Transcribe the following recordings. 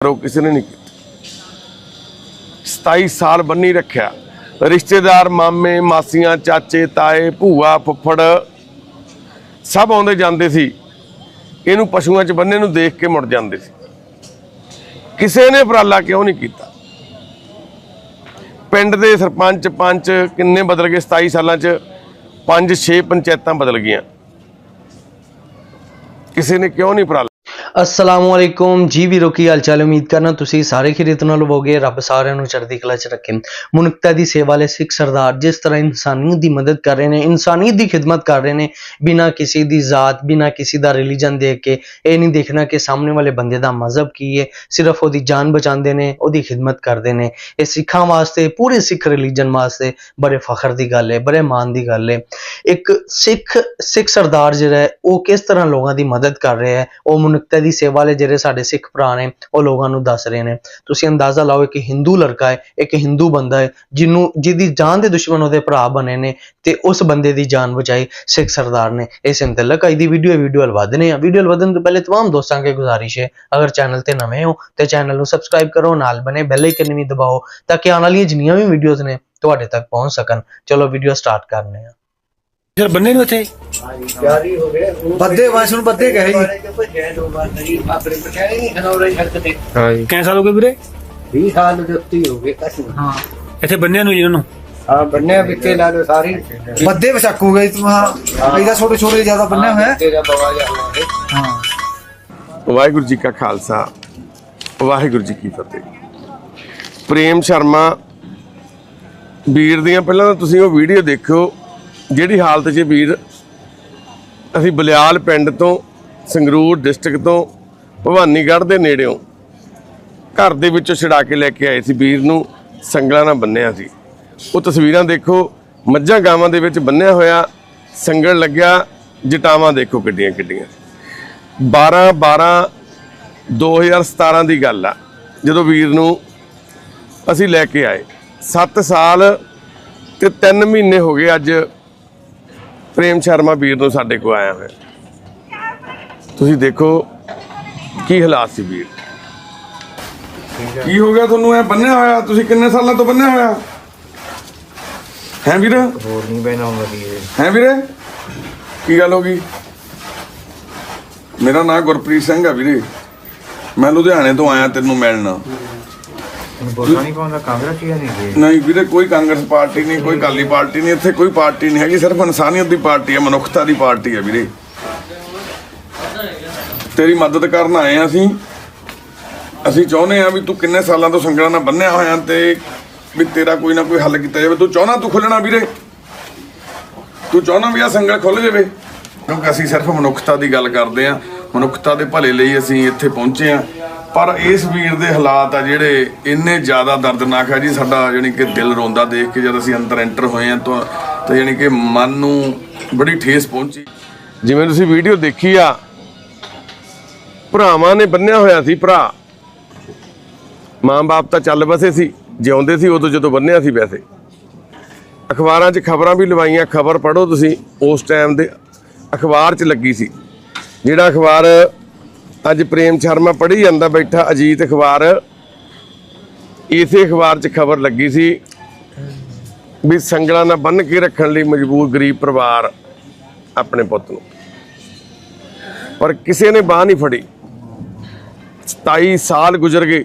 ਕਰੋ, ਕਿਸੇ ਨੇ ਨਹੀਂ ਕੀਤੀ। 27 ਸਾਲ ਬੰਨੀ ਰੱਖਿਆ। ਰਿਸ਼ਤੇਦਾਰ, ਮਾਮੇ, ਮਾਸੀਆਂ, ਚਾਚੇ, ਤਾਏ, ਭੂਆ, ਫੁੱਫੜ, ਸਭ ਆਉਂਦੇ ਜਾਂਦੇ ਸੀ। ਇਹਨੂੰ ਪਸ਼ੂਆਂ 'ਚ ਬੰਨੇ ਨੂੰ ਦੇਖ ਕੇ ਮੁੜ ਜਾਂਦੇ ਸੀ। ਕਿਸੇ ਨੇ ਉਪਰਾਲਾ ਕਿਉਂ ਨਹੀਂ ਕੀਤਾ? ਪਿੰਡ ਦੇ ਸਰਪੰਚ ਪੰਚ ਕਿੰਨੇ ਬਦਲ ਗਏ 27 ਸਾਲਾਂ 'ਚ? 5-6 ਪੰਚਾਇਤਾਂ ਬਦਲ ਗਈਆਂ। ਕਿਸੇ ਨੇ ਕਿਉਂ ਨਹੀਂ ਉਪਰਾਲਾ ਅਸਲਾਮੁਅਲੈਕੁਮ। ਜੀ ਵੀਰੋ, ਕੀ ਹਾਲ ਚਾਲ ਉਮੀਦ ਕਰਨਾ ਤੁਸੀਂ ਸਾਰੇ ਖਿਰਤ ਨਾਲ ਹੋਵੋਗੇ। ਰੱਬ ਸਾਰਿਆਂ ਨੂੰ ਚੜ੍ਹਦੀ ਕਲਾ 'ਚ ਰੱਖੇ। ਮਨੁੱਖਤਾ ਦੀ ਸੇਵਾ ਲਈ ਸਿੱਖ ਸਰਦਾਰ ਜਿਸ ਤਰ੍ਹਾਂ ਇਨਸਾਨੀਅਤ ਦੀ ਮਦਦ ਕਰ ਰਹੇ ਨੇ, ਇਨਸਾਨੀਅਤ ਦੀ ਖਿਦਮਤ ਕਰ ਰਹੇ ਨੇ, ਬਿਨਾਂ ਕਿਸੇ ਦੀ ਜ਼ਾਤ, ਬਿਨਾਂ ਕਿਸੇ ਦਾ ਰਿਲੀਜਨ ਦੇਖ ਕੇ, ਇਹ ਨਹੀਂ ਦੇਖਣਾ ਕਿ ਸਾਹਮਣੇ ਵਾਲੇ ਬੰਦੇ ਦਾ ਮਜ਼ਹਬ ਕੀ ਹੈ। ਸਿਰਫ ਉਹਦੀ ਜਾਨ ਬਚਾਉਂਦੇ ਨੇ, ਉਹਦੀ ਖਿਦਮਤ ਕਰਦੇ ਨੇ। ਇਹ ਸਿੱਖਾਂ ਵਾਸਤੇ, ਪੂਰੇ ਸਿੱਖ ਰਿਲੀਜਨ ਵਾਸਤੇ ਬੜੇ ਫਖਰ ਦੀ ਗੱਲ ਹੈ, ਬੜੇ ਮਾਣ ਦੀ ਗੱਲ ਹੈ। ਇੱਕ ਸਿੱਖ ਸਿੱਖ ਸਰਦਾਰ ਜਿਹੜਾ ਉਹ ਕਿਸ ਤਰ੍ਹਾਂ ਲੋਕਾਂ ਦੀ ਮਦਦ ਕਰ ਰਿਹਾ ਹੈ? ਉਹ ਮਨੁੱਖਤਾ ਦੀ ਸੇਵਾ ਲਈ ਜਿਹੜੇ ਸਾਡੇ ਸਿੱਖ ਭਰਾ ਨੇ ਉਹ ਲੋਕਾਂ ਨੂੰ ਦੱਸ ਰਹੇ ਨੇ ਤੁਸੀਂ ਅੰਦਾਜ਼ਾ ਲਾਓ ਕਿ ਹਿੰਦੂ ਲੜਕਾ ਹੈ ਇੱਕ ਹਿੰਦੂ ਬੰਦਾ ਹੈ ਜਿਹਨੂੰ ਜਿਹਦੀ ਜਾਨ ਦੇ ਦੁਸ਼ਮਣ ਉਹਦੇ ਭਰਾ ਬਣੇ ਨੇ ਤੇ ਉਸ ਬੰਦੇ ਦੀ ਜਾਨ ਬਚਾਈ ਸਿੱਖ ਸਰਦਾਰ ਨੇ ਇਸ ਮੁਤਲਕ ਅੱਜ ਦੀ ਵੀਡੀਓ ਵੀਡੀਓ ਹਲ ਵਧਨੇ ਆ ਵੀਡੀਓ ਹਲ ਵਧਣ ਤੋਂ ਪਹਿਲੇ तमाम ਦੋਸਤਾਂ ਕੇ ਗੁਜ਼ਾਰਿਸ਼ ਹੈ ਅਗਰ ਚੈਨਲ ਤੇ ਨਵੇਂ ਹੋ ਤੇ ਚੈਨਲ ਨੂੰ ਸਬਸਕ੍ਰਾਈਬ ਕਰੋ ਨਾਲ ਬਨੇ ਬੈਲ ਆਈਕਨ ਵੀ ਦਬਾਓ ਤਾਂ ਕਿ ਆਉਣ ਵਾਲੀਆਂ ਜਿੰਨੀਆਂ ਵੀ ਵੀਡੀਓਜ਼ ਨੇ ਤੁਹਾਡੇ ਤੱਕ ਪਹੁੰਚ ਸਕਣ ਚਲੋ ਵੀਡੀਓ ਸਟਾਰਟ ਕਰਨੇ ਆ ਫਿਰ ਬੰਨੇ ਨੂੰ ਇੱਥੇ? ਜਾਰੀ ਹੋ ਗਏ ਬੱਦੇ ਵਾਂਸ ਨੂੰ ਬੱਦੇ ਕਹੇ ਜੀ। ਜੀ ਆਪਣੇ ਪਟਿਆਲੇ ਨਹੀਂ ਖਨੌਰੇ ਸੜਕ ਤੇ। ਕਿੰਨੇ ਸਾਲ ਹੋ ਗਏ ਵੀਰੇ? 20 ਸਾਲ ਦੇ ਉੱਤੇ ਹੀ ਹੋ ਗਏ ਕਸਮ ਹਾਂ। ਇੱਥੇ ਬੰਨਿਆਂ ਨੂੰ ਜਿਹਨਾਂ ਨੂੰ ਹਾਂ ਬੰਨੇ ਵਿੱਚੇ ਲਾ ਲਓ ਸਾਰੀ। ਬੱਦੇ ਵਸਕ ਹੋ। ਗਏ ਤੁਮ ਇਹਦਾ ਛੋਟੇ ਛੋਟੇ ਜ਼ਿਆਦਾ ਬੰਨੇ ਹੋਏ ਤੇਰਾ ਬਵਾ ਜਾ ਹਾਂ। ਵਾਹਿਗੁਰੂ ਜੀ ਕਾ ਖਾਲਸਾ ਵਾਹਿਗੁਰੂ ਜੀ ਕੀ ਫਤਿਹ। ਪ੍ਰੇਮ ਸ਼ਰਮਾ ਵੀਰ ਦੀਆਂ ਪਹਿਲਾਂ ਤਾਂ ਤੁਸੀਂ ਉਹ ਵੀਡੀਓ ਦੇਖਿਓ ਜਿਹੜੀ ਹਾਲਤ 'ਚ ਵੀਰ, ਅਸੀਂ ਬਲਿਆਲ ਪਿੰਡ ਤੋਂ, ਸੰਗਰੂਰ ਡਿਸਟ੍ਰਿਕਟ ਤੋਂ, ਭਵਾਨੀਗੜ੍ਹ ਦੇ ਨੇੜਿਓਂ ਘਰ ਦੇ ਵਿੱਚੋਂ ਛਡਾ ਕੇ ਲੈ ਕੇ ਆਏ ਸੀ ਵੀਰ ਨੂੰ, ਸੰਗਲਾਂ ਨਾਲ ਬੰਨਿਆ ਸੀ। ਉਹ ਤਸਵੀਰਾਂ ਦੇਖੋ, ਮੱਝਾਂ ਗਾਵਾਂ ਦੇ ਵਿੱਚ ਬੰਨਿਆ ਹੋਇਆ, ਸੰਗਲ ਲੱਗਿਆ, ਜਟਾਵਾਂ ਦੇਖੋ ਕਿੱਡੀਆਂ ਕਿੱਡੀਆਂ। 12 12 2017 ਦੀ ਗੱਲ ਆ, ਜਦੋਂ ਵੀਰ ਨੂੰ ਅਸੀਂ ਲੈ ਕੇ ਆਏ। 7 ਸਾਲ ਤੇ 3 ਮਹੀਨੇ ਹੋ ਗਏ ਅੱਜ ਪ੍ਰੇਮ ਸ਼ਰਮਾ ਵੀਰ ਨੂੰ ਸਾਡੇ ਕੋਲ ਆਇਆ ਹੋਇਆ। ਤੁਸੀਂ ਦੇਖੋ ਕੀ ਹਾਲਾਤ ਸੀ ਵੀਰ। ਕੀ ਹੋ ਗਿਆ ਤੁਹਾਨੂੰ? ਐ ਬੰਨਿਆ ਹੋਇਆ? ਤੁਸੀਂ ਕਿੰਨੇ ਸਾਲਾਂ ਤੋਂ ਬੰਨਿਆ ਹੋਇਆ? ਹੈ ਵੀਰ? ਹੋਰ ਨਹੀਂ ਬੈਣਾ ਵਧੀਆ ਹੈ ਵੀਰੇ? ਕੀ ਗੱਲ ਹੋ ਗਈ? ਮੇਰਾ ਨਾਮ ਗੁਰਪ੍ਰੀਤ ਸਿੰਘ ਆ ਵੀਰੇ। ਮੈਂ ਲੁਧਿਆਣੇ ਤੋਂ ਆਇਆ ਤੈਨੂੰ ਮਿਲਣ। ਬੋਲਣਾ ਨਹੀਂ ਪਾਉਂਦਾ ਕਾਂਗਰਸ ਹੀ ਨਹੀਂ ਗਏ ਨਹੀਂ ਵੀਰੇ ਕੋਈ ਕਾਂਗਰਸ ਪਾਰਟੀ ਨਹੀਂ ਕੋਈ ਕਾਲੀ ਪਾਰਟੀ ਨਹੀਂ ਇੱਥੇ ਕੋਈ ਪਾਰਟੀ ਨਹੀਂ ਹੈਗੀ ਸਿਰਫ ਇਨਸਾਨੀਅਤ ਦੀ ਪਾਰਟੀ ਹੈ ਮਨੁੱਖਤਾ ਦੀ ਪਾਰਟੀ ਹੈ ਵੀਰੇ। ਤੇਰੀ ਮਦਦ ਕਰਨ ਆਏ ਆ ਅਸੀਂ। ਅਸੀਂ ਚਾਹੁੰਦੇ ਆ ਵੀ ਤੂੰ ਕਿੰਨੇ ਸਾਲਾਂ ਤੋਂ ਸੰਗਲਾਂ ਨਾਲ ਬੰਨਿਆ ਹੋਇਆ ਤੇ ਵੀ ਤੇਰਾ ਕੋਈ ਨਾ ਕੋਈ ਹੱਲ ਕੀਤਾ ਜਾਵੇ। ਤੂੰ ਚਾਹਣਾ ਤੂੰ ਖੁੱਲਣਾ ਵੀਰੇ। ਤੂੰ ਚਾਹਣਾ ਵੀ ਆ ਸੰਗਲ ਖੁੱਲ ਜਾਵੇ। ਕਿਉਂਕਿ ਅਸੀਂ ਸਿਰਫ ਮਨੁੱਖਤਾ ਦੀ ਗੱਲ ਕਰਦੇ ਆ। ਮਨੁੱਖਤਾ ਦੇ ਭਲੇ ਲਈ ਅਸੀਂ ਇੱਥੇ ਪਹੁੰਚੇ ਆ ਪਰ ਇਸ ਵੀਰ ਦੇ ਹਾਲਾਤ ਆ ਜਿਹੜੇ ਇੰਨੇ ਜ਼ਿਆਦਾ ਦਰਦਨਾਕ ਆ ਜੀ, ਸਾਡਾ ਯਾਨੀ ਕਿ ਦਿਲ ਰੋਂਦਾ ਦੇਖ ਕੇ ਜਦ ਅਸੀਂ ਅੰਦਰ ਐਂਟਰ ਹੋਏ ਆ ਤਾਂ ਤਾਂ ਯਾਨੀ ਕਿ ਮਨ ਨੂੰ ਬੜੀ ਠੇਸ ਪਹੁੰਚੀ। ਜਿਵੇਂ ਤੁਸੀਂ ਵੀਡੀਓ ਦੇਖੀ ਆ, ਭਰਾਵਾਂ ਨੇ ਬੰਨਿਆ ਹੋਇਆ ਸੀ ਭਰਾ। ਮਾਂ-ਬਾਪ ਤਾਂ ਚੱਲ ਬਸੇ ਸੀ, ਜਿਉਂਦੇ ਸੀ ਉਦੋਂ ਜਦੋਂ ਬੰਨਿਆ ਸੀ ਵੈਸੇ। ਅਖਬਾਰਾਂ 'ਚ ਖਬਰਾਂ ਵੀ ਲਵਾਈਆਂ, ਖਬਰ ਪੜ੍ਹੋ ਤੁਸੀਂ, ਉਸ ਟਾਈਮ ਦੇ ਅਖਬਾਰ 'ਚ ਲੱਗੀ ਸੀ। ਜਿਹੜਾ ਅਖਬਾਰ ਅੱਜ ਪ੍ਰੇਮ ਸ਼ਰਮਾ ਪੜ੍ਹੀ ਜਾਂਦਾ ਬੈਠਾ, ਅਜੀਤ ਅਖਬਾਰ, ਇਸੇ ਅਖਬਾਰ 'ਚ ਖਬਰ ਲੱਗੀ ਸੀ ਵੀ ਸੰਗਲਾਂ ਨਾਲ ਬੰਨ ਕੇ ਰੱਖਣ ਲਈ ਮਜਬੂਰ ਗਰੀਬ ਪਰਿਵਾਰ ਆਪਣੇ ਪੁੱਤ ਨੂੰ। ਪਰ ਕਿਸੇ ਨੇ ਬਾਹ ਨਹੀਂ ਫੜੀ। 27 ਸਾਲ ਗੁਜ਼ਰ ਗਏ।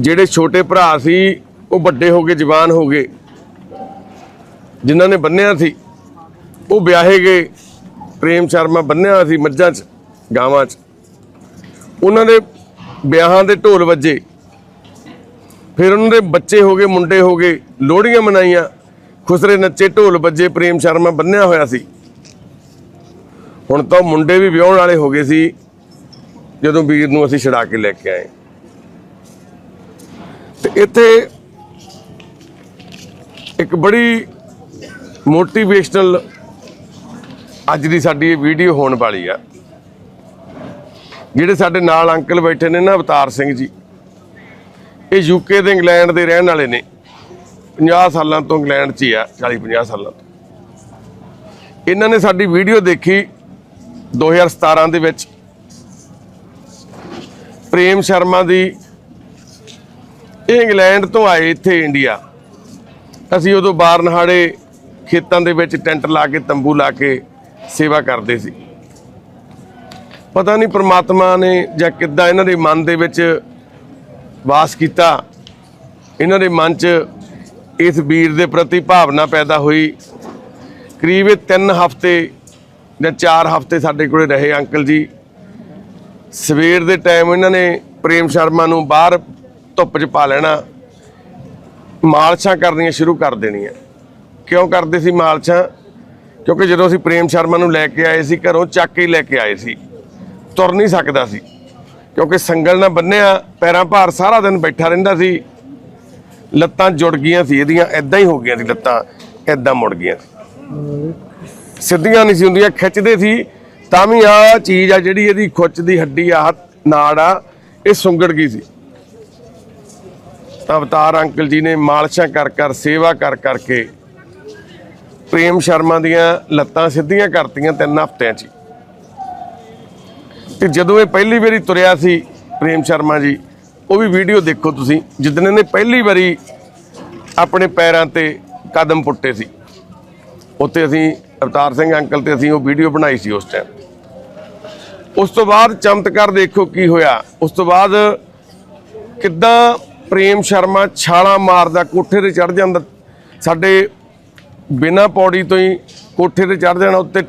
ਜਿਹੜੇ ਛੋਟੇ ਭਰਾ ਸੀ, ਉਹ ਵੱਡੇ ਹੋ ਗਏ, ਜਵਾਨ ਹੋ ਗਏ। ਜਿਨ੍ਹਾਂ ਨੇ ਬੰਨਿਆ ਸੀ, ਉਹ ਵਿਆਹੇ ਗਏ। ਪ੍ਰੇਮ ਸ਼ਰਮਾ ਬੰਨਿਆ ਸੀ ਮੱਝਾਂ 'ਚ, ਗਾਵਾਂ 'ਚ। ਉਹਨਾਂ ਦੇ ਵਿਆਹਾਂ ਦੇ ਢੋਲ ਵੱਜੇ। ਫਿਰ ਉਹਨਾਂ ਦੇ ਬੱਚੇ ਹੋ ਗਏ, ਮੁੰਡੇ ਹੋ ਗਏ, ਲੋਹੜੀਆਂ ਮਨਾਈਆਂ। ਖੁਸਰੇ ਨੱਚੇ, ਢੋਲ ਵੱਜੇ, ਪ੍ਰੇਮ ਸ਼ਰਮਾ ਬੰਨਿਆ ਹੋਇਆ ਸੀ। ਹੁਣ ਤਾਂ ਉਹ ਮੁੰਡੇ ਵੀ ਵਿਆਹਣ ਵਾਲੇ ਹੋ ਗਏ ਸੀ, ਜਦੋਂ ਵੀਰ ਨੂੰ ਅਸੀਂ ਛਡਾ ਕੇ ਲੈ ਕੇ ਆਏ। ਤੇ ਇੱਥੇ ਇੱਕ ਬੜੀ ਮੋਟੀਵੇਸ਼ਨਲ ਅੱਜ ਦੀ ਸਾਡੀ ਇਹ ਵੀਡੀਓ ਹੋਣ ਵਾਲੀ ਆ। ਜਿਹੜੇ ਸਾਡੇ ਨਾਲ ਅੰਕਲ ਬੈਠੇ ਨੇ ਨਾ ਅਵਤਾਰ ਸਿੰਘ ਜੀ, ਇਹ ਯੂਕੇ ਤੇ ਇੰਗਲੈਂਡ ਦੇ ਰਹਿਣ ਵਾਲੇ ਨੇ। 50 ਸਾਲਾਂ ਤੋਂ ਇੰਗਲੈਂਡ 'ਚ ਹੀ ਆ 40 50 ਸਾਲਾਂ ਤੋਂ। ਇਹਨਾਂ ਨੇ ਸਾਡੀ ਵੀਡੀਓ ਦੇਖੀ 2017 ਦੇ ਵਿੱਚ। ਪ੍ਰੇਮ ਸ਼ਰਮਾ ਦੀ, ਇਹ ਇੰਗਲੈਂਡ ਤੋਂ ਆਏ ਇੱਥੇ ਇੰਡੀਆ। ਅਸੀਂ ਉਦੋਂ ਬਾਰਨਹਾੜੇ ਖੇਤਾਂ ਦੇ ਵਿੱਚ ਟੈਂਟ ਲਾ ਕੇ, ਤੰਬੂ ਲਾ ਕੇ ਸੇਵਾ ਕਰਦੇ ਸੀ। ਪਤਾ ਨਹੀਂ ਪ੍ਰਮਾਤਮਾ ਨੇ ਜਾਂ ਕਿੱਦਾਂ ਇਹਨਾਂ ਦੇ ਮਨ ਦੇ ਵਿੱਚ ਵਾਸ ਕੀਤਾ। ਇਹਨਾਂ ਦੇ ਮਨ 'ਚ ਇਸ ਵੀਰ ਦੇ ਪ੍ਰਤੀ ਭਾਵਨਾ ਪੈਦਾ ਹੋਈ। ਕਰੀਬ 3 ਹਫ਼ਤੇ ਜਾਂ 4 ਹਫ਼ਤੇ ਸਾਡੇ ਕੋਲੇ ਰਹੇ ਅੰਕਲ ਜੀ। ਸਵੇਰ ਦੇ ਟਾਈਮ ਇਹਨਾਂ ਨੇ ਪ੍ਰੇਮ ਸ਼ਰਮਾ ਨੂੰ ਬਾਹਰ ਧੁੱਪ 'ਚ ਪਾ ਲੈਣਾ। ਮਾਲਸ਼ਾਂ ਕਰਨੀਆਂ ਸ਼ੁਰੂ ਕਰ ਦੇਣੀਆਂ। ਕਿਉਂ ਕਰਦੇ ਸੀ ਮਾਲਸ਼ਾਂ ਕਿਉਂਕਿ ਜਦੋਂ ਅਸੀਂ ਪ੍ਰੇਮ ਸ਼ਰਮਾ ਨੂੰ ਲੈ ਕੇ ਆਏ ਸੀ, ਘਰੋਂ ਚੱਕ ਕੇ ਹੀ ਲੈ ਕੇ ਆਏ ਸੀ, ਤੁਰ ਨਹੀਂ ਸਕਦਾ ਸੀ। ਕਿਉਂਕਿ ਸੰਗਲ ਨਾਲ ਬੰਨਿਆ, ਪੈਰਾਂ ਭਾਰ ਸਾਰਾ ਦਿਨ ਬੈਠਾ ਰਹਿੰਦਾ ਸੀ। ਲੱਤਾਂ ਜੁੜ ਗਈਆਂ ਸੀ, ਇਹਦੀਆਂ ਐਦਾਂ ਹੀ ਹੋ ਗਈਆਂ ਸੀ ਲੱਤਾਂ ਐਦਾਂ ਮੁੜ ਗਈਆਂ ਸਿੱਧੀਆਂ ਨਹੀਂ ਸੀ ਹੁੰਦੀਆਂ, ਖਿੱਚਦੇ ਸੀ, ਤਾਂ ਵੀ ਆ ਚੀਜ਼ ਆ ਜਿਹੜੀ ਇਹਦੀ ਖੁੱਚ ਦੀ ਹੱਡੀ ਆ ਨਾੜ ਆ, ਇਹ ਸੁੰਗੜ ਗਈ ਸੀ। ਤਾਂ ਅਵਤਾਰ ਅੰਕਲ ਜੀ ਨੇ ਮਾਲਸ਼ਾਂ ਕਰ ਕਰ ਸੇਵਾ ਕਰ ਕਰਕੇ ਪ੍ਰੇਮ ਸ਼ਰਮਾ ਦੀਆਂ ਲੱਤਾਂ ਸਿੱਧੀਆਂ ਕਰਤੀਆਂ ਤਿੰਨ ਹਫ਼ਤਿਆਂ 'ਚ ਹੀ। ਤੇ ਜਦੋਂ ਇਹ ਪਹਿਲੀ ਵਾਰੀ ਤੁਰਿਆ ਸੀ ਪ੍ਰੇਮ ਸ਼ਰਮਾ ਜੀ, ਉਹ ਵੀ ਵੀਡੀਓ ਦੇਖੋ ਤੁਸੀਂ, ਜਿੱਦਣ ਇਹਨੇ ਪਹਿਲੀ ਵਾਰੀ ਆਪਣੇ ਪੈਰਾਂ ਤੇ ਕਦਮ ਪੁੱਟੇ ਸੀ। ਉੱਥੇ ਅਸੀਂ ਅਵਤਾਰ ਸਿੰਘ ਅੰਕਲ ਤੇ ਅਸੀਂ ਉਹ ਵੀਡੀਓ ਬਣਾਈ ਸੀ ਉਸ ਟਾਈਮ ਉਸ ਤੋਂ ਬਾਅਦ ਚਮਤਕਾਰ ਦੇਖੋ ਕੀ ਹੋਇਆ। ਉਸ ਤੋਂ ਬਾਅਦ ਕਿੱਦਾਂ ਪ੍ਰੇਮ ਸ਼ਰਮਾ ਛਾਲਾਂ ਮਾਰਦਾ, ਕੋਠੇ ਤੇ ਚੜ ਜਾਂਦਾ, ਸਾਡੇ ਬਿਨਾ ਪੌੜੀ ਤੋਂ ਹੀ ਕੋਠੇ ਤੇ ਚੜ ਜਾਣਾ, ਉੱਤੇ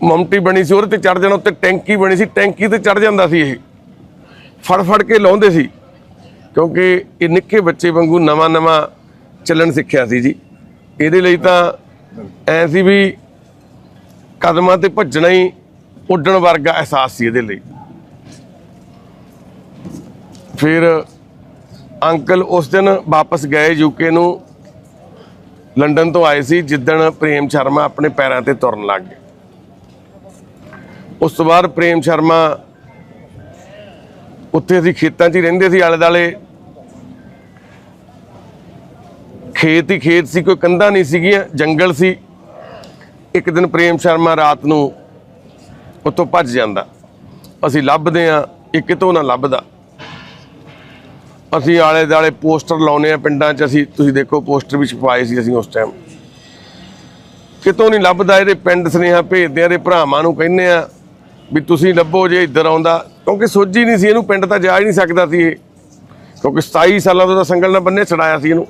ਮਮਟੀ ਬਣੀ ਸੀ, ਉਹਦੇ ਤੇ ਚੜ ਜਾਣਾ, ਉੱਤੇ ਟੈਂਕੀ ਬਣੀ ਸੀ, ਟੈਂਕੀ ਤੇ ਚੜ ਜਾਂਦਾ ਸੀ ਇਹ। ਫੜ ਫੜ ਕੇ ਲਾਉਂਦੇ ਸੀ, ਕਿਉਂਕਿ ਇਹ ਨਿੱਕੇ ਬੱਚੇ ਵਾਂਗੂ ਨਵਾਂ ਨਵਾਂ ਚੱਲਣ ਸਿੱਖਿਆ ਸੀ ਜੀ। ਇਹਦੇ ਲਈ ਤਾਂ ਐ ਸੀ ਵੀ ਕਦਮਾਂ ਤੇ ਭੱਜਣਾ ਹੀ ਉੱਡਣ ਵਰਗਾ ਅਹਿਸਾਸ ਸੀ ਇਹਦੇ ਲਈ। ਫਿਰ ਅੰਕਲ ਉਸ ਦਿਨ ਵਾਪਸ ਗਏ ਯੂਕੇ ਨੂੰ ਲੰਡਨ ਤੋਂ ਆਏ ਸੀ, ਜਿੱਦਣ ਪ੍ਰੇਮ ਸ਼ਰਮਾ ਆਪਣੇ ਪੈਰਾਂ ਤੇ ਤੁਰਨ ਲੱਗ ਗਏ। ਉਸ ਤੋਂ ਬਾਅਦ ਪ੍ਰੇਮ ਸ਼ਰਮਾ ਉੱਥੇ ਅਸੀਂ ਖੇਤਾਂ 'ਚ ਹੀ ਰਹਿੰਦੇ ਸੀ ਆਲੇ ਦਾਲੇ ਖੇਤ ਹੀ ਖੇਤ ਸੀ, ਕੋਈ ਕੰਧਾਂ ਨਹੀਂ ਸੀਗੀਆਂ, ਜੰਗਲ ਸੀ। ਇੱਕ ਦਿਨ ਪ੍ਰੇਮ ਸ਼ਰਮਾ ਰਾਤ ਨੂੰ ਉੱਥੋਂ ਭੱਜ ਜਾਂਦਾ। ਅਸੀਂ ਲੱਭਦੇ ਆ ਇਹ ਕਿਤੋਂ ਨਾ ਲੱਭਦਾ। ਅਸੀਂ ਆਲੇ ਦਾਲੇ ਪੋਸਟਰ ਲਾਉਨੇ ਆ ਪਿੰਡਾਂ 'ਚ, ਅਸੀਂ ਤੁਸੀਂ ਦੇਖੋ ਪੋਸਟਰ ਵੀ ਛਪਾਏ ਸੀ ਅਸੀਂ ਉਸ ਟਾਈਮ ਕਿਤੋਂ ਨਹੀਂ ਲੱਭਦਾ ਇਹਦੇ ਪਿੰਡ ਸੁਨੇਹਾ ਭੇਜਦੇ ਆ, ਇਹਦੇ ਭਰਾਵਾਂ ਨੂੰ ਕਹਿੰਦੇ ਆ ਵੀ ਤੁਸੀਂ ਲੱਭੋ ਜੇ ਇੱਧਰ ਆਉਂਦਾ, ਕਿਉਂਕਿ ਸੋਝੀ ਨਹੀਂ ਸੀ ਇਹਨੂੰ, ਪਿੰਡ ਤਾਂ ਜਾ ਹੀ ਨਹੀਂ ਸਕਦਾ ਸੀ ਇਹ। ਕਿਉਂਕਿ 27 ਸਾਲਾਂ ਤੋਂ ਤਾਂ ਸੰਗਲ ਨਾਲ ਬੰਨੇ ਛੜਾਇਆ ਸੀ ਇਹਨੂੰ।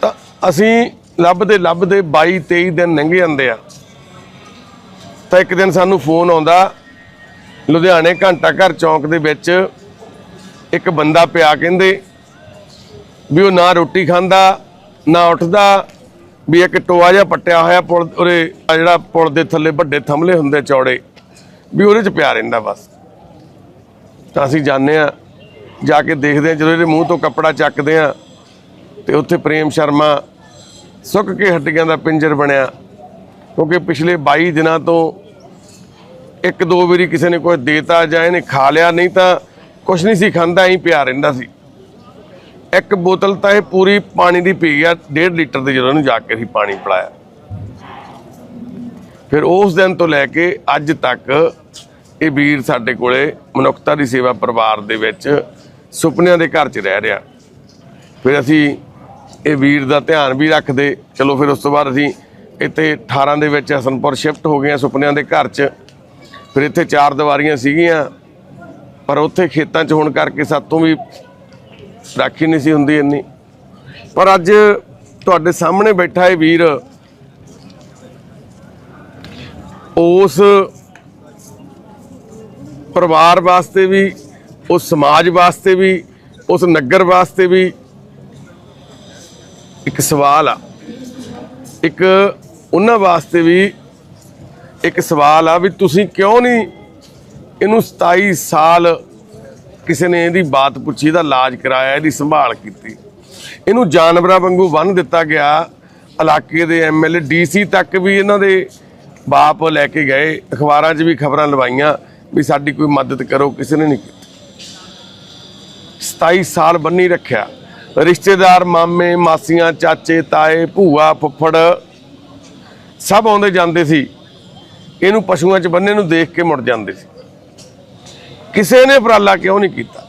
ਤਾਂ ਅਸੀਂ ਲੱਭਦੇ ਲੱਭਦੇ 22 23 ਦਿਨ ਲੰਘੇ ਜਾਂਦੇ ਆ। ਤਾਂ ਇੱਕ ਦਿਨ ਸਾਨੂੰ ਫੋਨ ਆਉਂਦਾ, ਲੁਧਿਆਣੇ ਘੰਟਾ ਘਰ ਚੌਂਕ ਦੇ ਵਿੱਚ ਇੱਕ ਬੰਦਾ ਪਿਆ ਕਹਿੰਦੇ ਵੀ ਉਹ ਨਾ ਰੋਟੀ ਖਾਂਦਾ, ਨਾ ਉੱਠਦਾ, ਵੀ ਇੱਕ ਟੋਆ ਜਿਹਾ ਪੱਟਿਆ ਹੋਇਆ ਪੁਲ ਉਰੇ ਜਿਹੜਾ ਪੁਲ ਦੇ ਥੱਲੇ ਵੱਡੇ ਥੰਮਲੇ ਹੁੰਦੇ ਚੌੜੇ, ਵੀ ਉਹਦੇ 'ਚ ਪਿਆ ਰਹਿੰਦਾ ਬਸ। ਤਾਂ ਅਸੀਂ ਜਾਂਦੇ ਆ ਜਾ ਕੇ ਦੇਖਦੇ ਆ ਜਦੋਂ ਇਹਦੇ ਮੂੰਹ ਤੋਂ ਕੱਪੜਾ ਚੱਕਦੇ ਆ ਤੇ ਉੱਥੇ ਪ੍ਰੇਮ ਸ਼ਰਮਾ ਸੁੱਕ ਕੇ ਹੱਡੀਆਂ ਦਾ ਪਿੰਜਰ ਬਣਿਆ, ਕਿਉਂਕਿ ਪਿਛਲੇ 22 ਦਿਨਾਂ ਤੋਂ ਇੱਕ ਦੋ ਵਾਰੀ ਕਿਸੇ ਨੇ ਕੋਈ ਦੇਤਾ ਜਾਂ ਇਹਨੇ ਖਾ ਲਿਆ, ਨਹੀਂ ਤਾਂ ਕੁਛ ਨਹੀਂ ਸੀ, ਖਾਂਦਾ ਹੀ ਪਿਆ ਰਹਿੰਦਾ ਸੀ। ਇੱਕ ਬੋਤਲ ਤਾਂ ਇਹ ਪੂਰੀ ਪਾਣੀ ਦੀ ਪੀ ਗਿਆ 1.5 ਲੀਟਰ ਦੇ ਜਦੋਂ ਇਹਨੂੰ ਜਾ ਕੇ ਅਸੀਂ ਪਾਣੀ ਪਿਲਾਇਆ। ਫਿਰ ਉਸ ਦਿਨ ਤੋਂ ਲੈ ਕੇ ਅੱਜ ਤੱਕ ਇਹ ਵੀਰ ਸਾਡੇ ਕੋਲੇ ਮਨੁੱਖਤਾ ਦੀ ਸੇਵਾ ਪਰਿਵਾਰ ਦੇ ਵਿੱਚ ਸੁਪਨਿਆਂ ਦੇ ਘਰ 'ਚ ਰਹਿ ਰਿਹਾ। ਫਿਰ ਅਸੀਂ ਇਹ ਵੀਰ ਦਾ ਧਿਆਨ ਵੀ ਰੱਖਦੇ, ਚਲੋ ਫਿਰ ਉਸ ਤੋਂ ਬਾਅਦ ਅਸੀਂ ਇੱਥੇ 18 ਦੇ ਵਿੱਚ ਹਸਨਪੁਰ ਸ਼ਿਫਟ ਹੋ ਗਏ ਸੁਪਨਿਆਂ ਦੇ ਘਰ 'ਚ। ਫਿਰ ਇੱਥੇ ਚਾਰ ਦੀਵਾਰੀਆਂ ਸੀਗੀਆਂ ਪਰ ਉੱਥੇ ਖੇਤਾਂ 'ਚ ਹੋਣ ਕਰਕੇ ਸਾਤੋਂ ਵੀ ਰਾਖੀ ਨਹੀਂ ਸੀ ਹੁੰਦੀ ਇੰਨੀ। ਪਰ ਅੱਜ ਤੁਹਾਡੇ ਸਾਹਮਣੇ ਬੈਠਾ ਇਹ ਵੀਰ, ਉਸ ਪਰਿਵਾਰ ਵਾਸਤੇ ਵੀ, ਉਸ ਸਮਾਜ ਵਾਸਤੇ ਵੀ, ਉਸ ਨਗਰ ਵਾਸਤੇ ਵੀ ਇੱਕ ਸਵਾਲ ਆ। ਇੱਕ ਉਹਨਾਂ ਵਾਸਤੇ ਵੀ ਇੱਕ ਸਵਾਲ ਆ ਵੀ ਤੁਸੀਂ ਕਿਉਂ ਨਹੀਂ ਇਹਨੂੰ 27 ਸਾਲ ਕਿਸੇ ਨੇ ਇਹਦੀ ਬਾਤ ਪੁੱਛੀ, ਇਹਦਾ ਇਲਾਜ ਕਰਾਇਆ, ਇਹਦੀ ਸੰਭਾਲ ਕੀਤੀ। ਇਹਨੂੰ ਜਾਨਵਰਾਂ ਵਾਂਗੂ ਬੰਨ ਦਿੱਤਾ ਗਿਆ। ਇਲਾਕੇ ਦੇ ਐਮਐਲਏ ਡੀਸੀ ਤੱਕ ਵੀ ਇਹਨਾਂ ਦੇ ਬਾਪ ਲੈ ਕੇ ਗਏ। ਅਖਬਾਰਾਂ 'ਚ ਵੀ ਖਬਰਾਂ ਲਵਾਈਆਂ ਵੀ ਸਾਡੀ ਕੋਈ ਮਦਦ ਕਰੋ, ਕਿਸੇ ਨੇ ਨਹੀਂ ਕੀਤੀ। 27 ਸਾਲ ਬੰਨੀ ਰੱਖਿਆ। ਰਿਸ਼ਤੇਦਾਰ, ਮਾਮੇ, ਮਾਸੀਆਂ, ਚਾਚੇ, ਤਾਏ, ਭੂਆ, ਫੁੱਫੜ ਸਭ ਆਉਂਦੇ ਜਾਂਦੇ ਸੀ। ਇਹਨੂੰ ਪਸ਼ੂਆਂ 'ਚ ਬੰਨੇ ਨੂੰ ਦੇਖ ਕੇ ਮੁੜ ਜਾਂਦੇ ਸੀ। ਕਿਸੇ ਨੇ ਉਪਰਾਲਾ ਕਿਉਂ ਨਹੀਂ ਕੀਤਾ?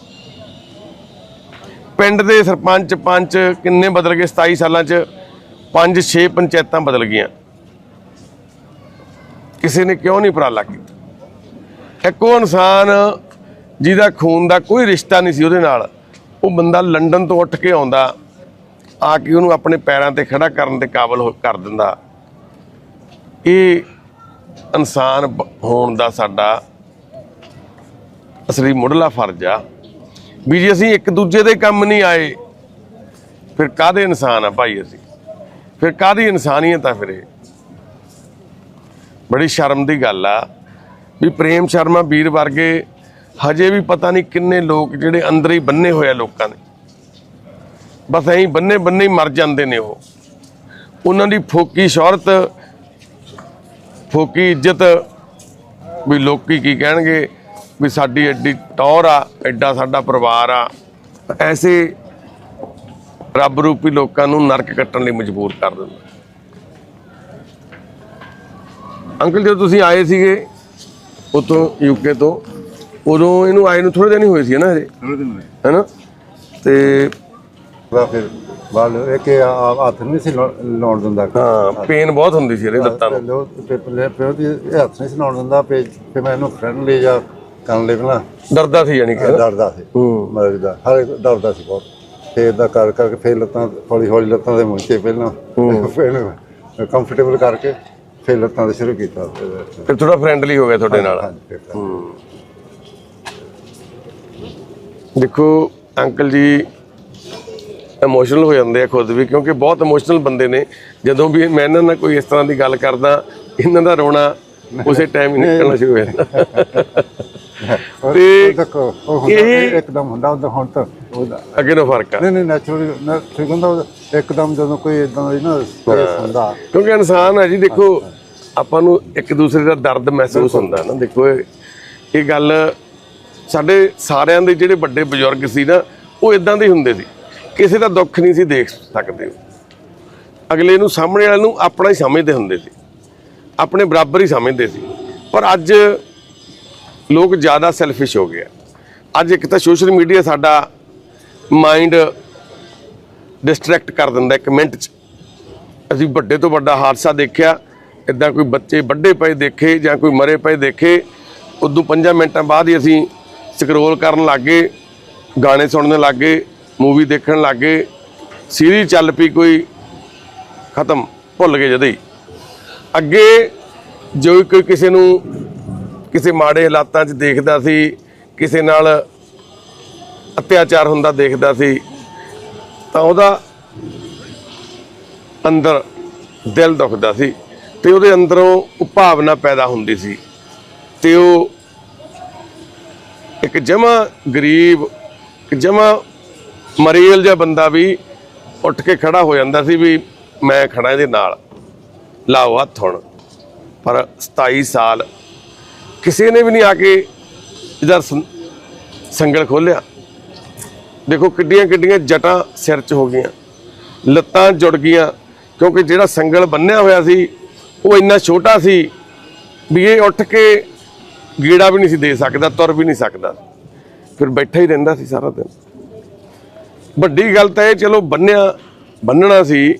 ਪਿੰਡ ਦੇ ਸਰਪੰਚ ਪੰਚ ਕਿੰਨੇ ਬਦਲ ਗਏ? 27 ਸਾਲਾਂ 'ਚ 5-6 ਪੰਚਾਇਤਾਂ ਬਦਲ ਗਈਆਂ। ਕਿਸੇ ਨੇ ਕਿਉਂ ਨਹੀਂ ਉਪਰਾਲਾ ਕੀਤਾ? ਇੱਕ ਉਹ ਇਨਸਾਨ ਜਿਹਦਾ ਖੂਨ ਦਾ ਕੋਈ ਰਿਸ਼ਤਾ ਨਹੀਂ ਸੀ ਉਹਦੇ ਨਾਲ। ਉਹ ਬੰਦਾ ਲੰਡਨ ਤੋਂ ਉੱਠ ਕੇ ਆਉਂਦਾ, ਆ ਕੇ ਉਹਨੂੰ ਆਪਣੇ ਪੈਰਾਂ ਤੇ ਖੜਾ ਕਰਨ ਦੇ ਕਾਬਲ ਹੋ- ਕਰ ਦਿੰਦਾ। ਇਹ ਇਨਸਾਨ ਬ- ਹੋਣ ਦਾ ਸਾਡਾ ਅਸਲੀ ਮੁੱਢਲਾ ਫਰਜ਼ ਆ ਵੀ ਜੇ ਅਸੀਂ ਇੱਕ ਦੂਜੇ ਦੇ ਕੰਮ ਨਹੀਂ ਆਏ, ਫਿਰ ਕਾਹਦੇ ਇਨਸਾਨ ਆ ਭਾਈ ਅਸੀਂ? ਫਿਰ ਕਾਹਦੀ ਇਨਸਾਨੀਅਤ ਆ ਫਿਰ ਇਹ? ਬੜੀ ਸ਼ਰਮ ਦੀ ਗੱਲ ਆ ਵੀ ਪ੍ਰੇਮ ਸ਼ਰਮਾ ਵੀਰ ਵਰਗੇ ਹਜੇ ਵੀ ਪਤਾ ਨਹੀਂ ਕਿੰਨੇ ਲੋਕ ਜਿਹੜੇ ਅੰਦਰ ਹੀ ਬੰਨੇ ਹੋਏ ਆ ਲੋਕਾਂ ਦੇ। ਬਸ ਐਂ ਬੰਨੇ ਬੰਨੇ ਹੀ ਮਰ ਜਾਂਦੇ ਨੇ ਉਹ। ਉਹਨਾਂ ਦੀ ਫੋਕੀ ਸ਼ੌਹਰਤ, ਫੋਕੀ ਇੱਜ਼ਤ ਵੀ ਲੋਕੀ ਕੀ ਕਹਿਣਗੇ? ਵੀ ਸਾਡੀ ਐਡੀ ਟੌਰ ਆ ਐਡਾ ਸਾਡਾ ਪਰਿਵਾਰ ਆ ਐਸੇ ਰੱਬ ਰੂਪੀ ਲੋਕਾਂ ਨੂੰ ਨਰਕ ਕੱਟਣ ਲਈ ਮਜਬੂਰ ਕਰ ਦਿੰਦਾ। ਅੰਕਲ ਜਦੋਂ ਤੁਸੀਂ ਆਏ ਸੀਗੇ ਉਤੋਂ ਯੂਕੇ ਤੋਂ ਉਦੋਂ ਇਹਨੂੰ ਆਏ ਨੂੰ ਥੋੜੇ ਦਿਨ ਹੀ ਹੋਏ ਸੀ ਨਾ ਹਜੇ? ਥੋੜੇ ਦਿਨ ਹੋਏ। ਹੈਨਾ? ਤੇ ਵਾ ਫਿਰ ਬਾਲ ਇੱਕ ਹੱਥ ਨਹੀਂ ਸੀ ਲਾਉਣ ਦਿੰਦਾ। ਹਾਂ ਪੇਨ ਬਹੁਤ ਹੁੰਦੀ ਸੀ ਇਹਦੇ ਲੱਤਾਂ ਨੂੰ। ਲੋ ਪੇਪਰ ਪਿਓ ਦੀ ਇਹ ਹੱਥ ਨਹੀਂ ਸੀ ਲਾਉਣ ਦਿੰਦਾ ਫਿਰ ਮੈਂ ਇਹਨੂੰ ਫਰੈਂਡ ਲੈ ਜਾ। ਕਰਨ ਪਹਿਲਾਂ ਡਰਦਾ ਸੀ ਯਾਨੀ ਕਿ? ਡਰਦਾ ਸੀ। ਹੂੰ। ਮਰਗ ਦਾ ਹਰ ਡਰਦਾ ਸੀ ਬਹੁਤ। ਫੇਰ ਦਾ ਕਰ ਕਰਕੇ ਫੇਰ ਲੱਤਾਂ ਹੌਲੀ ਹੌਲੀ ਲੱਤਾਂ ਦੇ ਮੁੰਚੇ ਪਹਿਲਾਂ ਫਿਰ ਕੰਫਰਟੇਬਲ ਕਰਕੇ ਫੇਰ ਲੱਤਾਂ ਦੇ ਸ਼ੁਰੂ ਕੀਤਾ। ਫਿਰ- ਥੋੜਾ ਫਰੈਂਡਲੀ ਹੋ ਗਿਆ ਤੁਹਾਡੇ ਨਾਲ। ਤਾਂ। ਦੇਖੋ ਅੰਕਲ ਜੀ ਇਮੋਸ਼ਨਲ ਹੋ ਜਾਂਦੇ ਆ ਖੁਦ ਵੀ ਕਿਉਂਕਿ ਬਹੁਤ ਇਮੋਸ਼ਨਲ ਬੰਦੇ ਨੇ। ਜਦੋਂ ਵੀ ਮੈਂ ਇਹਨਾਂ ਨਾਲ ਕੋਈ ਇਸ ਤਰ੍ਹਾਂ ਦੀ ਗੱਲ ਕਰਦਾ ਇਹਨਾਂ ਦਾ ਰੋਣਾ ਉਸੇ ਟਾਈਮ ਹੀ ਨਿਕਲਣਾ ਸ਼ੁਰੂ ਹੋ ਜਾਂਦਾ। ਤੇ ਇਹ- ਇੱਕਦਮ ਹੁੰਦਾ ਉਹਦਾ ਹੁਣ ਤਾਂ ਉਹਦਾ ਅੱਗੇ ਨੂੰ ਫ਼ਰਕ ਆ। ਨਹੀਂ ਨਹੀਂ ਨੈਚੁਰਲੀ ਠੀਕ ਹੁੰਦਾ ਇੱਕਦਮ ਜਦੋਂ ਕੋਈ ਇਦਾਂ ਦੀ ਨਾ ਹੁੰਦਾ। ਕਿਉਂਕਿ ਇਨਸਾਨ ਹੈ ਜੀ ਦੇਖੋ ਆਪਾਂ ਨੂੰ ਇੱਕ ਦੂਸਰੇ ਦਾ ਦਰਦ ਮਹਿਸੂਸ ਹੁੰਦਾ ਨਾ ਦੇਖੋ ਇਹ ਗੱਲ ਸਾਡੇ ਸਾਰਿਆਂ ਦੇ ਜਿਹੜੇ ਵੱਡੇ ਬਜ਼ੁਰਗ ਸੀ ਨਾ ਉਹ ਇਦਾਂ ਦੇ ਹੁੰਦੇ ਸੀ। ਕਿਸੇ ਦਾ ਦੁੱਖ ਨਹੀਂ ਸੀ ਦੇਖ ਸਕਦੇ ਅਗਲੇ ਨੂੰ ਸਾਹਮਣੇ ਵਾਲੇ ਨੂੰ ਆਪਣਾ ਹੀ ਸਮਝਦੇ ਹੁੰਦੇ ਸੀ। ਆਪਣੇ ਬਰਾਬਰ ਹੀ ਸਮਝਦੇ ਸੀ। ਪਰ ਅੱਜ ਲੋਕ ਜ਼ਿਆਦਾ ਸੈਲਫਿਸ਼ ਹੋ ਗਏ ਆ। ਅੱਜ ਇੱਕ ਤਾਂ ਸੋਸ਼ਲ ਮੀਡੀਆ ਸਾਡਾ ਮਾਈਂਡ ਡਿਸਟਰੈਕਟ ਕਰ ਦਿੰਦਾ ਇੱਕ ਮਿੰਟ 'ਚ ਅਸੀਂ ਵੱਡੇ ਤੋਂ ਵੱਡਾ ਹਾਦਸਾ ਦੇਖਿਆ ਇਦਾਂ ਕੋਈ ਬੱਚੇ ਵੱਡੇ ਪਏ ਦੇਖੇ ਜਾਂ ਕੋਈ ਮਰੇ ਪਏ ਦੇਖੇ, ਉਦੋਂ 5 ਮਿੰਟਾਂ ਬਾਅਦ ਹੀ ਅਸੀਂ ਸਕਰੋਲ ਕਰਨ ਲੱਗੇ, ਗਾਣੇ ਸੁਣਨ ਲੱਗੇ ਮੂਵੀ ਦੇਖਣ ਲੱਗੇ ਸੀਰੀਜ਼ ਚੱਲ ਪਈ ਕੋਈ, ਖਤਮ, ਭੁੱਲ ਗਏ ਜਦੇ ਹੀ ਅੱਗੇ ਜੋ ਕੋਈ ਕਿਸੇ ਨੂੰ ਕਿਸੇ ਮਾੜੇ ਹਾਲਾਤਾਂ 'ਚ ਦੇਖਦਾ ਸੀ, ਕਿਸੇ ਨਾਲ ਅਤਿਆਚਾਰ ਹੁੰਦਾ ਦੇਖਦਾ ਸੀ, ਤਾਂ ਉਹਦਾ ਅੰਦਰ ਦਿਲ ਦੁਖਦਾ ਸੀ ਤੇ ਉਹਦੇ ਅੰਦਰੋਂ ਉਹ ਭਾਵਨਾ ਪੈਦਾ ਹੁੰਦੀ ਸੀ ਤੇ ਉਹ ਇੱਕ ਜਮਾ ਗਰੀਬ, ਇੱਕ ਜਮਾ ਮਰੀਲ ਜਿਹਾ ਬੰਦਾ ਵੀ ਉੱਠ ਕੇ ਖੜਾ ਹੋ ਜਾਂਦਾ ਸੀ ਵੀ ਮੈਂ ਖੜਾ ਇਹਦੇ ਨਾਲ। ਲਾਓ ਹੱਥ ਹੁਣ। ਪਰ 27 ਸਾਲ ਕਿਸੇ ਨੇ ਵੀ ਨਹੀਂ ਆ ਕੇ ਇਹਦਾ ਸੰਗਲ ਖੋਲਿਆ ਦੇਖੋ ਕਿੱਡੀਆਂ ਕਿੱਡੀਆਂ ਜਟਾਂ ਸਿਰ 'ਚ ਹੋ ਗਈਆਂ, ਲੱਤਾਂ ਜੁੜ ਗਈਆਂ, ਕਿਉਂਕਿ ਜਿਹੜਾ ਸੰਗਲ ਬੰਨਿਆ ਹੋਇਆ ਸੀ, ਉਹ ਇੰਨਾ ਛੋਟਾ ਸੀ ਵੀ ਇਹ ਉੱਠ ਕੇ ਗੀੜਾ ਵੀ ਨਹੀਂ ਸੀ ਦੇ ਸਕਦਾ, ਤੁਰ ਵੀ ਨਹੀਂ ਸਕਦਾ। ਫਿਰ ਬੈਠਾ ਹੀ ਰਹਿੰਦਾ ਸੀ ਸਾਰਾ ਦਿਨ। ਵੱਡੀ ਗੱਲ ਤਾਂ ਇਹ ਚਲੋ ਬੰਨਿਆ, ਬੰਨਣਾ ਸੀ,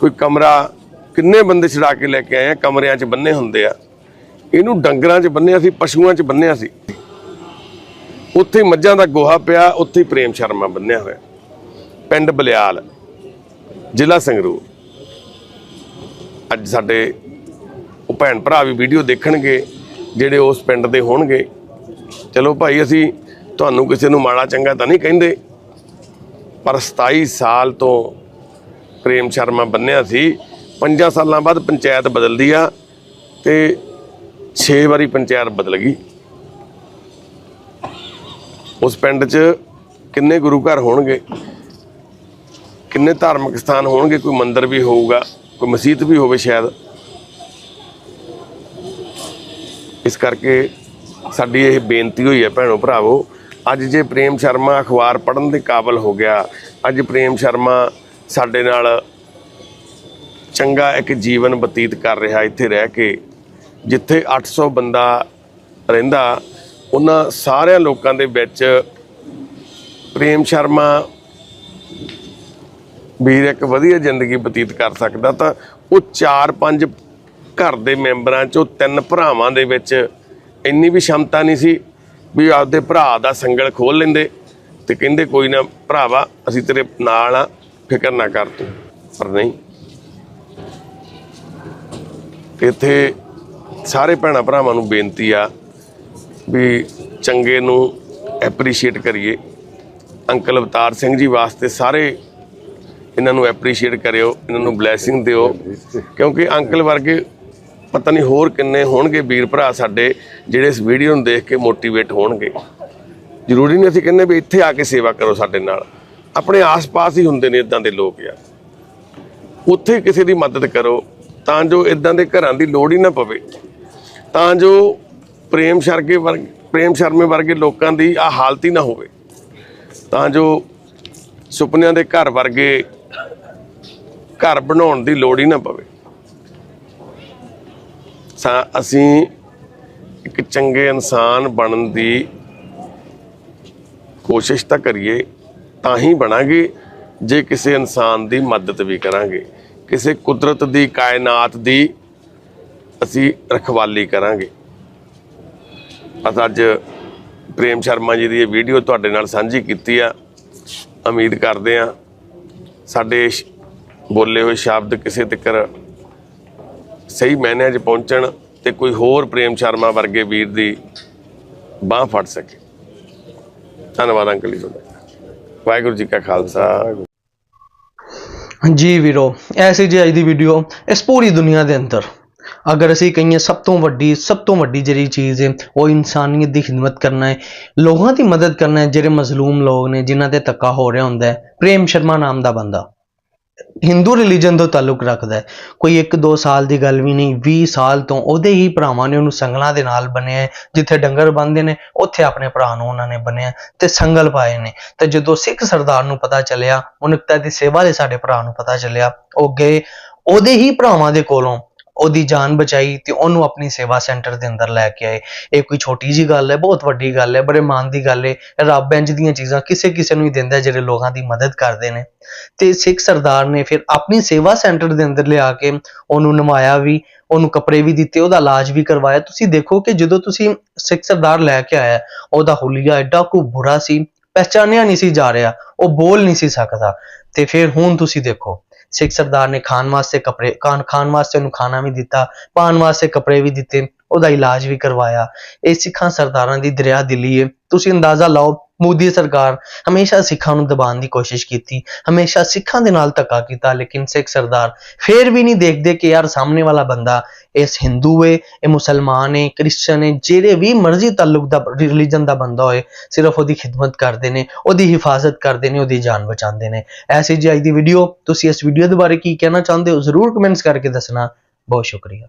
ਕੋਈ ਕਮਰਾ ਕਿੰਨੇ ਬੰਦੇ ਛਡਾ ਕੇ ਲੈ ਕੇ ਆਏ ਆ, ਕਮਰਿਆਂ 'ਚ ਬੰਨੇ ਹੁੰਦੇ ਆ। ਇਹਨੂੰ ਡੰਗਰਾਂ 'ਚ ਬੰਨਿਆ ਸੀ, ਪਸ਼ੂਆਂ 'ਚ ਬੰਨਿਆ ਸੀ। ਉੱਥੇ ਮੱਝਾਂ ਦਾ ਗੋਹਾ ਪਿਆ, ਉੱਥੇ ਹੀ ਪ੍ਰੇਮ ਸ਼ਰਮਾ ਬੰਨਿਆ ਹੋਇਆ। ਪਿੰਡ ਬਲਿਆਲ, ਜ਼ਿਲ੍ਹਾ ਸੰਗਰੂਰ। ਅੱਜ ਸਾਡੇ ਉਹ ਭੈਣ ਭਰਾ ਵੀ ਵੀਡੀਓ ਦੇਖਣਗੇ, ਜਿਹੜੇ ਉਸ ਪਿੰਡ ਦੇ ਹੋਣਗੇ। ਚਲੋ ਭਾਈ, ਅਸੀਂ ਤੁਹਾਨੂੰ ਕਿਸੇ ਨੂੰ ਮਾੜਾ ਚੰਗਾ ਤਾਂ ਨਹੀਂ ਕਹਿੰਦੇ, ਪਰ 27 ਸਾਲ ਤੋਂ ਪ੍ਰੇਮ ਸ਼ਰਮਾ ਬੰਨਿਆ ਸੀ। 5 ਸਾਲਾਂ ਬਾਅਦ ਪੰਚਾਇਤ ਬਦਲਦੀ ਆ ਤੇ 6 ਵਾਰੀ ਪੰਚਾਇਤ ਬਦਲ ਗਈ। ਉਸ ਪਿੰਡ 'ਚ ਕਿੰਨੇ ਗੁਰੂ ਘਰ ਹੋਣਗੇ? ਕਿੰਨੇ ਧਾਰਮਿਕ ਸਥਾਨ ਹੋਣਗੇ? ਕੋਈ ਮੰਦਿਰ ਵੀ ਹੋਊਗਾ, ਕੋਈ ਮਸਜਿਦ ਵੀ ਹੋਵੇ ਸ਼ਾਇਦ। ਇਸ ਕਰਕੇ ਸਾਡੀ ਇਹ ਬੇਨਤੀ ਹੋਈ ਹੈ ਭੈਣੋ ਭਰਾਵੋ, ਅੱਜ ਜੇ ਪ੍ਰੇਮ ਸ਼ਰਮਾ ਅਖਬਾਰ ਪੜ੍ਹਨ ਦੇ ਕਾਬਲ ਹੋ ਗਿਆ, ਅੱਜ ਪ੍ਰੇਮ ਸ਼ਰਮਾ ਸਾਡੇ ਨਾਲ ਚੰਗਾ ਇੱਕ ਜੀਵਨ ਬਤੀਤ ਕਰ ਰਿਹਾ ਇੱਥੇ ਰਹਿ ਕੇ ਜਿੱਥੇ 800 ਬੰਦਾ ਰਹਿੰਦਾ, ਉਹਨਾਂ ਸਾਰਿਆਂ ਲੋਕਾਂ ਦੇ ਵਿੱਚ ਪ੍ਰੇਮ ਸ਼ਰਮਾ ਵੀਰ ਇੱਕ ਵਧੀਆ ਜ਼ਿੰਦਗੀ ਬਤੀਤ ਕਰ ਸਕਦਾ ਤਾਂ ਉਹ ਚਾਰ ਪੰਜ ਘਰ ਦੇ ਮੈਂਬਰਾਂ ਚੋਂ ਤਿੰਨ ਭਰਾਵਾਂ ਦੇ ਵਿੱਚ ਇੰਨੀ ਵੀ ਸ਼ਮਤਾ ਨਹੀਂ ਸੀ ਵੀ ਆਪਦੇ ਭਰਾ ਦਾ ਸੰਗਲ ਖੋਲ ਲੈਂਦੇ ਤੇ ਕਹਿੰਦੇ, ਕੋਈ ਨਾ ਭਰਾਵਾ, ਅਸੀਂ ਤੇਰੇ ਨਾਲ ਆ, ਫਿਕਰ ਨਾ ਕਰ ਤੂੰ। ਪਰ ਨਹੀਂ। ਇੱਥੇ ਸਾਰੇ ਭੈਣਾਂ ਭਰਾਵਾਂ ਨੂੰ ਬੇਨਤੀ ਆ ਵੀ ਚੰਗੇ ਨੂੰ ਐਪਰੀਸ਼ੀਏਟ ਕਰੀਏ। ਅੰਕਲ ਅਵਤਾਰ ਸਿੰਘ ਜੀ ਵਾਸਤੇ ਸਾਰੇ ਇਹਨਾਂ ਨੂੰ ਐਪਰੀਸ਼ੀਏਟ ਕਰਿਓ, ਇਹਨਾਂ ਨੂੰ ਬਲੇਸਿੰਗ ਦਿਓ। ਕਿਉਂਕਿ ਅੰਕਲ ਵਰਗੇ ਪਤਾ ਨਹੀਂ ਹੋਰ ਕਿੰਨੇ ਹੋਣਗੇ ਵੀਰ ਭਰਾ ਸਾਡੇ, ਜਿਹੜੇ ਇਸ ਵੀਡੀਓ ਨੂੰ ਦੇਖ ਕੇ ਮੋਟੀਵੇਟ ਹੋਣਗੇ। ਜ਼ਰੂਰੀ ਨਹੀਂ ਅਸੀਂ ਕਹਿੰਦੇ ਵੀ ਇੱਥੇ ਆ ਕੇ ਸੇਵਾ ਕਰੋ ਸਾਡੇ ਨਾਲ। ਆਪਣੇ ਆਸ-ਪਾਸ ਹੀ ਹੁੰਦੇ ਨੇ ਇਦਾਂ ਦੇ ਲੋਕ ਯਾਰ। ਉੱਥੇ ਕਿਸੇ ਦੀ ਮਦਦ ਕਰੋ, ਤਾਂ ਜੋ ਇਦਾਂ ਦੇ ਘਰਾਂ ਦੀ ਲੋੜ ਹੀ ਨਾ ਪਵੇ। ਤਾਂ ਜੋ ਪ੍ਰੇਮ ਸ਼ਰਗੇ ਵਰਗੇ, ਪ੍ਰੇਮ ਸ਼ਰਮੇ ਵਰਗੇ ਲੋਕਾਂ ਦੀ ਆ ਹਾਲਤ ਹੀ ਨਾ ਹੋਵੇ। ਤਾਂ ਜੋ ਸੁਪਨਿਆਂ ਦੇ ਘਰ ਵਰਗੇ ਘਰ ਬਣਾਉਣ ਦੀ ਲੋੜ ਹੀ ਨਾ ਪਵੇ। ਸਾ ਅਸੀਂ ਇੱਕ ਚੰਗੇ ਇਨਸਾਨ ਬਣਨ ਦੀ ਕੋਸ਼ਿਸ਼ ਤਾਂ ਕਰੀਏ, ਤਾਂ ਹੀ ਬਣਾਂਗੇ, ਜੇ ਕਿਸੇ ਇਨਸਾਨ ਦੀ ਮਦਦ ਵੀ ਕਰਾਂਗੇ। ਕਿਸੇ ਕੁਦਰਤ ਦੀ, ਕਾਇਨਾਤ ਦੀ ਅਸੀਂ ਰਖਵਾਲੀ ਕਰਾਂਗੇ। ਬਸ ਅੱਜ ਪ੍ਰੇਮ ਸ਼ਰਮਾ ਜੀ ਦੀ ਇਹ ਵੀਡੀਓ ਤੁਹਾਡੇ ਨਾਲ ਸਾਂਝੀ ਕੀਤੀ ਆ। ਉਮੀਦ ਕਰਦੇ ਆ ਸਾਡੇ ਬੋਲੇ ਹੋਏ ਸ਼ਬਦ ਕਿਸੇ ਤੱਕ ਸਹੀ ਮਾਇਨਿਆਂ 'ਚ ਪਹੁੰਚਣ ਤੇ ਕੋਈ ਹੋਰ ਪ੍ਰੇਮ ਸ਼ਰਮਾ ਵਰਗੇ ਵੀਰ ਦੀ ਬਾਹ ਫੜ ਸਕੇ। ਧੰਨਵਾਦ ਅੰਕਲ ਜੀ ਤੁਹਾਡਾ। ਵਾਹਿਗੁਰੂ ਜੀ ਕਾ ਖਾਲਸਾ। ਜੀ ਵੀਰੋ ਐਸੀ ਜੀ ਅੱਜ ਦੀ ਵੀਡੀਓ ਇਸ ਪੂਰੀ ਦੁਨੀਆ ਦੇ ਅੰਦਰ। ਅਗਰ ਅਸੀਂ ਕਹੀਏ ਸਭ ਤੋਂ ਵੱਡੀ, ਸਭ ਤੋਂ ਵੱਡੀ ਜਿਹੜੀ ਚੀਜ਼ ਹੈ, ਉਹ ਇਨਸਾਨੀਅਤ ਦੀ ਖਿਦਮਤ ਕਰਨਾ ਹੈ, ਲੋਕਾਂ ਦੀ ਮਦਦ ਕਰਨਾ ਹੈ, ਜਿਹੜੇ ਮਜ਼ਲੂਮ ਲੋਕ ਨੇ, ਜਿਨ੍ਹਾਂ ਤੇ ਧੱਕਾ ਹੋ ਰਿਹਾ ਹੁੰਦਾ ਹੈ, ਪ੍ਰੇਮ ਸ਼ਰਮਾ ਨਾਮ ਦਾ ਬੰਦਾ ਹਿੰਦੂ ਰਿਲੀਜਨ ਤੋਂ ਤਾਲੁਕ ਰੱਖਦਾ ਹੈ ਕੋਈ 1-2 ਸਾਲ ਦੀ ਗੱਲ ਵੀ ਨਹੀਂ 20 ਸਾਲ ਤੋਂ ਉਹਦੇ ਹੀ ਭਰਾਵਾਂ ਨੇ ਉਹਨੂੰ ਸੰਗਲਾਂ ਦੇ ਨਾਲ ਬਣਿਆ ਹੈ। ਜਿੱਥੇ ਡੰਗਰ ਬੰਨਦੇ ਨੇ, ਉੱਥੇ ਆਪਣੇ ਭਰਾ ਨੂੰ ਉਹਨਾਂ ਨੇ ਬਣਿਆ ਤੇ ਸੰਗਲ ਪਾਏ ਨੇ ਤੇ ਜਦੋਂ ਸਿੱਖ ਸਰਦਾਰ ਨੂੰ ਪਤਾ ਚੱਲਿਆ, ਮਨੁੱਖਤਾ ਦੀ ਸੇਵਾ ਲਈ ਸਾਡੇ ਭਰਾ ਨੂੰ ਪਤਾ ਚੱਲਿਆ, ਉਹ ਗਏ, ਉਹਦੇ ਹੀ ਭਰਾਵਾਂ ਦੇ ਕੋਲੋਂ ਉਹਦੀ ਜਾਨ ਬਚਾਈ ਤੇ ਉਹਨੂੰ ਆਪਣੀ ਸੇਵਾ ਸੈਂਟਰ ਦੇ ਅੰਦਰ ਲੈ ਕੇ ਆਏ। ਇਹ ਕੋਈ ਛੋਟੀ ਜੀ ਗੱਲ ਹੈ, ਬਹੁਤ ਵੱਡੀ ਗੱਲ ਹੈ, ਬੜੇ ਮਾਣ ਦੀ ਗੱਲ ਹੈ। ਰੱਬ ਇੰਜ ਦੀਆਂ ਚੀਜ਼ਾਂ ਕਿਸੇ ਕਿਸੇ ਨੂੰ ਹੀ ਦਿੰਦਾ ਜਿਹੜੇ ਲੋਕਾਂ ਦੀ ਮਦਦ ਕਰਦੇ ਨੇ। ਤੇ ਸਿੱਖ ਸਰਦਾਰ ਨੇ ਫਿਰ ਆਪਣੀ ਸੇਵਾ ਸੈਂਟਰ ਦੇ ਅੰਦਰ ਲਿਆ ਕੇ ਉਹਨੂੰ ਨਮਾਇਆ ਵੀ, ਉਹਨੂੰ ਕੱਪੜੇ ਵੀ ਦਿੱਤੇ, ਉਹਦਾ ਇਲਾਜ ਵੀ ਕਰਵਾਇਆ। ਤੁਸੀਂ ਦੇਖੋ ਕਿ ਜਦੋਂ ਤੁਸੀਂ ਸਿੱਖ ਸਰਦਾਰ ਲੈ ਕੇ ਆਇਆ, ਉਹਦਾ ਹੁਲੀਆ ਐਡਾ ਕੋ ਬੁਰਾ ਸੀ, ਪਹਿਚਾਨਿਆ ਨਹੀਂ ਸੀ ਜਾ ਰਿਹਾ, ਉਹ ਬੋਲ ਨਹੀਂ ਸੀ ਸਕਦਾ। ਤੇ ਫਿਰ ਹੁਣ ਤੁਸੀਂ ਦੇਖੋ, ਸਿੱਖ ਸਰਦਾਰ ਨੇ ਖਾਣ ਵਾਸਤੇ ਕੱਪੜੇ, ਖਾਣ ਖਾਣ ਵਾਸਤੇ ਉਹਨੂੰ ਖਾਣਾ ਵੀ ਦਿੱਤਾ ਪਾਣ ਵਾਸਤੇ ਕੱਪੜੇ ਵੀ ਦਿੱਤੇ, ਉਹਦਾ ਇਲਾਜ ਵੀ ਕਰਵਾਇਆ। ਇਹ ਸਿੱਖਾਂ ਸਰਦਾਰਾਂ ਦੀ ਦਰਿਆ ਦਿਲੀ ਹੈ ਤੁਸੀਂ ਅੰਦਾਜ਼ਾ ਲਾਓ ਮੋਦੀ ਸਰਕਾਰ ਹਮੇਸ਼ਾ ਸਿੱਖਾਂ ਨੂੰ ਦਬਾਉਣ ਦੀ ਕੋਸ਼ਿਸ਼ ਕੀਤੀ, ਹਮੇਸ਼ਾ ਸਿੱਖਾਂ ਦੇ ਨਾਲ ਧੱਕਾ ਕੀਤਾ, ਲੇਕਿਨ ਸਿੱਖ ਸਰਦਾਰ ਫੇਰ ਵੀ ਨਹੀਂ ਦੇਖਦੇ ਕਿ ਯਾਰ ਸਾਹਮਣੇ ਵਾਲਾ ਬੰਦਾ ਇਸ ਹਿੰਦੂ ਏ, ਇਹ ਮੁਸਲਮਾਨ ਹੈ ਕ੍ਰਿਸਚਨ ਹੈ ਜਿਹੜੇ ਵੀ ਮਰਜ਼ੀ ਤਾਲੁਕ ਦਾ ਰਿਲੀਜਨ ਦਾ ਬੰਦਾ ਹੋਏ, ਸਿਰਫ ਉਹਦੀ ਖਿਦਮਤ ਕਰਦੇ ਨੇ, ਉਹਦੀ ਹਿਫਾਜ਼ਤ ਕਰਦੇ ਨੇ, ਉਹਦੀ ਜਾਨ ਬਚਾਉਂਦੇ ਨੇ। ਐਸੀ ਜੀ ਅੱਜ ਦੀ ਵੀਡੀਓ ਤੁਸੀਂ ਇਸ ਵੀਡੀਓ ਦੇ ਬਾਰੇ ਕੀ ਕਹਿਣਾ ਚਾਹੁੰਦੇ ਹੋ, ਜ਼ਰੂਰ ਕਮੈਂਟਸ ਕਰਕੇ ਦੱਸਣਾ। ਬਹੁਤ ਸ਼ੁਕਰੀਆ।